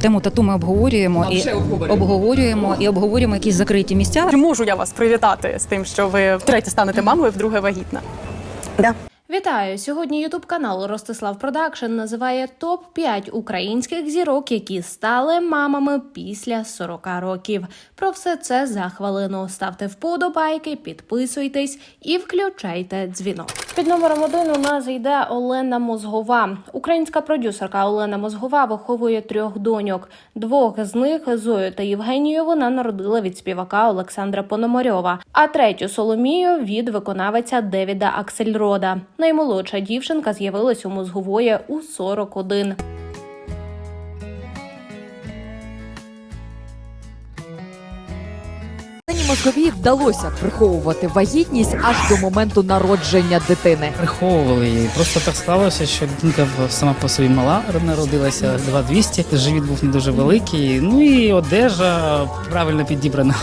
Тему тату ми обговорюємо А і обговорюємо. обговорюємо і обговорюємо якісь закриті місця. Чи можу я вас привітати з тим, що ви втретє станете мамою, вдруге вагітна? Да. Вітаю! Сьогодні Ютуб канал Ростислав Продакшн називає топ 5 українських зірок, які стали мамами після 40 років. Про все це за хвилину. Ставте вподобайки, підписуйтесь і включайте дзвінок. Під номером один у нас йде Олена Мозгова. Українська продюсерка Олена Мозгова виховує трьох доньок. Двох з них Зою та Євгенію вона народила від співака Олександра Пономарьова, а третю Соломію від виконавиця Девіда Аксельрода. Наймолодша дівчинка з'явилась у мозгової у 41. Мозговій вдалося приховувати вагітність аж до моменту народження дитини. Приховували її. Просто так сталося, що дитинка сама по собі мала народилася 2200, живіт був не дуже великий. Ну і одежа правильно підібрана.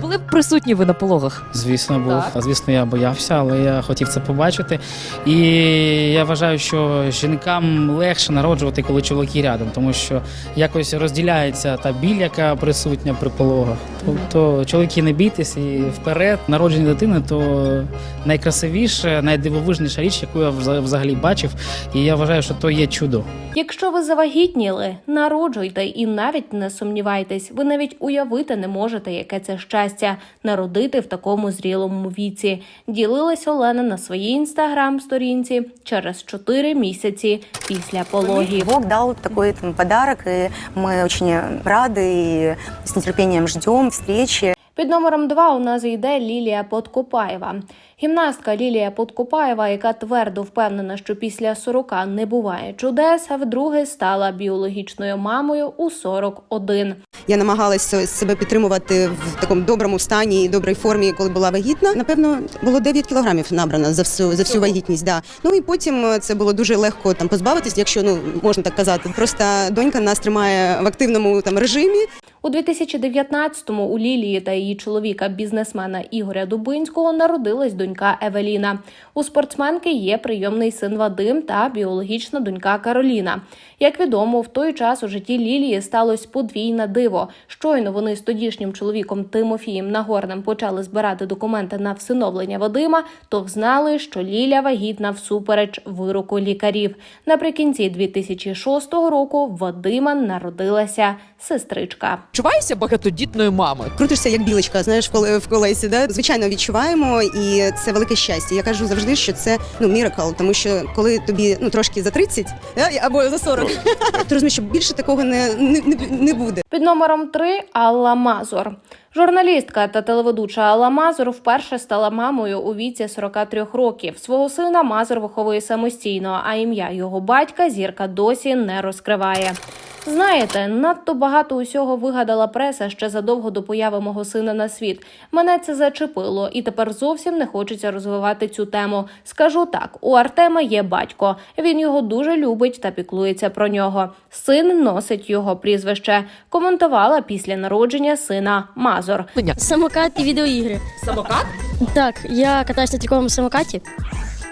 Були б присутні ви на пологах? Звісно, був. Так. Звісно, я боявся, але я хотів це побачити. І я вважаю, що жінкам легше народжувати, коли чоловіки рядом, тому що якось розділяється та біль, яка присутня при пологах. Тобто чоловіки не бійтесь і вперед. Народження дитини то найкрасивіша, найдивовижніша річ, яку я вза- взагалі бачив. І я вважаю, що то є чудо. Якщо ви завагітніли, народжуйте і навіть не сумнівайтесь, ви навіть уявити не можете, яке це щастя народити в такому зрілому віці. Ділилась Олена на своїй інстаграм-сторінці через 4 місяці після пологів. Бог дал такой там, подарок, и мы очень рады и с нетерпением ждем встречи. Під номером два у нас йде Лілія Подкопаєва. Гімнастка Лілія Подкопаєва, яка твердо впевнена, що після 40 не буває чудес, вдруге стала біологічною мамою у 41. Я намагалася себе підтримувати в такому доброму стані і добрій формі, коли була вагітна. Напевно, було 9 кілограмів набрано за всю за всю вагітність. Да. Ну і потім е, це було дуже легко там позбавитись, якщо ну можна так казати. Просто донька нас тримає в активному там режимі. У 2019-му у Лілії та її чоловіка, бізнесмена Ігоря Дубинського, народилась донька Евеліна. У спортсменки є прийомний син Вадим та біологічна донька Кароліна. Як відомо, в той час у житті Лілії сталося подвійне диво. Щойно вони з тодішнім чоловіком Тимофієм Нагорним почали збирати документи на всиновлення Вадима, то взнали, що Ліля вагітна всупереч вироку лікарів. Наприкінці 2006 року Вадима народилася сестричка. Чуваюся багатодітною мамою. Крутишся як білочка, знаєш, в в колесі. Да? Звичайно, відчуваємо, і це велике щастя. Я кажу завжди, що це ну міракл, тому що коли тобі ну трошки за 30, або за 40, ти розумієш, що більше такого не, не, не, не буде. Під номером 3 Алла Мазур. Журналістка та телеведуча Алла Мазур вперше стала мамою у віці 43 років. Свого сина Мазур виховує самостійно, а ім'я його батька зірка досі не розкриває. Знаєте, надто багато усього вигадала преса ще задовго до появи мого сина на світ. Мене це зачепило, і тепер зовсім не хочеться розвивати цю тему. Скажу так: у Артема є батько. Він його дуже любить та піклується про нього. Син носить його прізвище. Коментувала після народження сина Мазур. Самокат і відеоігри. Самокат? Так, я катаюся на такому самокаті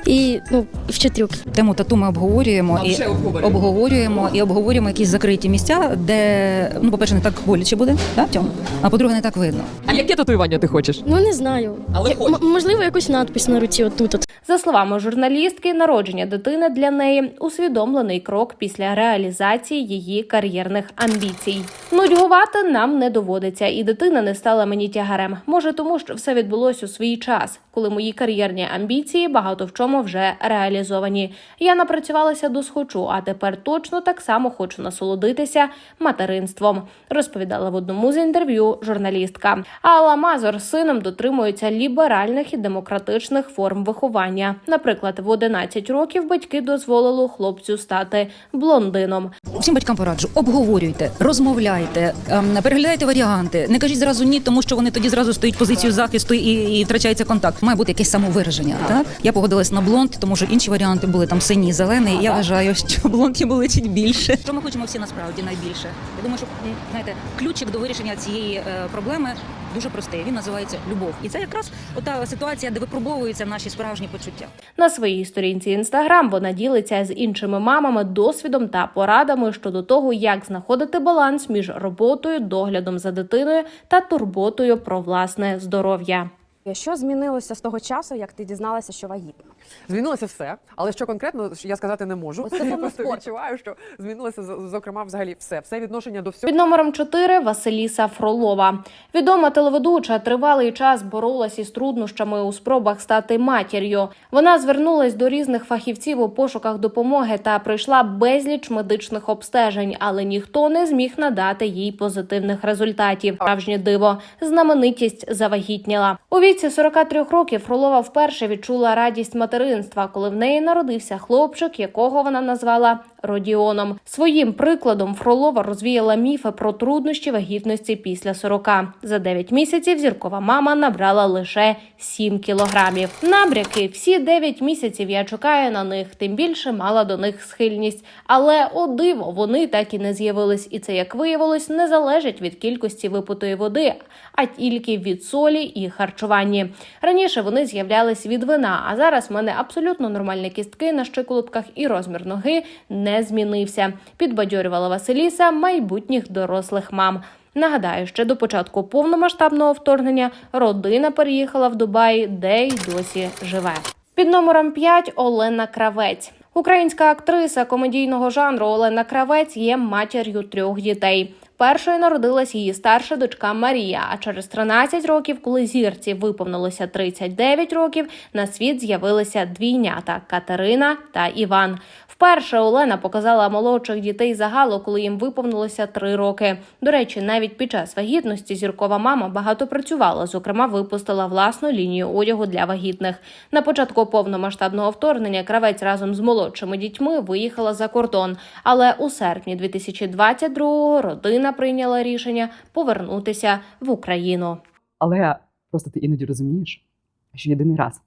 і ну, вчу трюки. Тему тату ми обговорюємо А і обговорюємо. обговорюємо і обговорюємо якісь закриті місця, де ну, по-перше, не так боляче буде, да, Тьом? а по-друге, не так видно. А яке татуювання ти хочеш? Ну не знаю. Але Я- можливо, якусь надпись на руці отут. От. За словами журналістки, народження дитини для неї усвідомлений крок після реалізації її кар'єрних амбіцій. Нудьгувати нам не доводиться, і дитина не стала мені тягарем. Може, тому що все відбулось у свій час, коли мої кар'єрні амбіції багато в чому вже реалізовані. Я напрацювалася до схочу, а тепер точно так само хочу насолодитися материнством. Розповідала в одному з інтерв'ю журналістка. Алла Мазур з сином дотримується ліберальних і демократичних форм виховання. Наприклад, в 11 років батьки дозволили хлопцю стати блондином. Всім батькам пораджу, обговорюйте, розмовляйте, ем, переглядайте варіанти. Не кажіть зразу ні, тому що вони тоді зразу стоять позицію захисту і, і втрачається контакт. Має бути якесь самовираження. Так я погодилась на блонд, тому що інші варіанти були там синій, зелений. Я вважаю, що блонд йому личить більше. Що ми хочемо всі насправді найбільше? Я думаю, що знаєте, ключик до вирішення цієї е, проблеми дуже простий. Він називається любов. І це якраз ота ситуація, де випробовуються наші справжні почуття. На своїй сторінці інстаграм вона ділиться з іншими мамами досвідом та порадами щодо того, як знаходити баланс між роботою, доглядом за дитиною та турботою про власне здоров'я. Що змінилося з того часу, як ти дізналася, що вагітна? Змінилося все, але що конкретно я сказати не можу. Я просто спорту. відчуваю, що змінилося з- зокрема взагалі все. Все відношення до всього. Під номером 4 Василіса Фролова. Відома телеведуча тривалий час боролась із труднощами у спробах стати матір'ю. Вона звернулась до різних фахівців у пошуках допомоги та пройшла безліч медичних обстежень, але ніхто не зміг надати їй позитивних результатів. Справжнє диво знаменитість завагітніла. У віці 43 років Фролова вперше відчула радість материнства, коли в неї народився хлопчик, якого вона назвала Родіоном. Своїм прикладом Фролова розвіяла міфи про труднощі вагітності після 40. За 9 місяців зіркова мама набрала лише 7 кілограмів. Набряки всі 9 місяців я чекаю на них, тим більше мала до них схильність. Але о диво, вони так і не з'явились, і це як виявилось не залежить від кількості випитої води, а тільки від солі і харчуванні. Раніше вони з'являлись від вина, а зараз в мене абсолютно нормальні кістки на щиколотках і розмір ноги не змінився. Підбадьорювала Василіса майбутніх дорослих мам. Нагадаю, ще до початку повномасштабного вторгнення родина переїхала в Дубай, де й досі живе. Під номером 5 Олена Кравець. Українська актриса комедійного жанру Олена Кравець є матір'ю трьох дітей. Першою народилась її старша дочка Марія. А через 13 років, коли зірці виповнилося 39 років, на світ з'явилися двійнята Катерина та Іван. Вперше Олена показала молодших дітей загалу, коли їм виповнилося 3 роки. До речі, навіть під час вагітності зіркова мама багато працювала. Зокрема, випустила власну лінію одягу для вагітних. На початку повномасштабного вторгнення кравець разом з молодшими дітьми виїхала за кордон. Але у серпні 2022-го родина прийняла рішення повернутися в Україну. Але просто ти іноді розумієш, що єдиний раз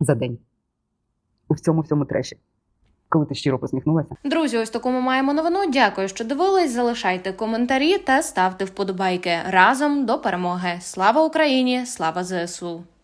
за день у всьому всьому треші, коли ти щиро посміхнулася. Друзі, ось таку ми маємо новину. Дякую, що дивились. Залишайте коментарі та ставте вподобайки разом до перемоги. Слава Україні! Слава ЗСУ!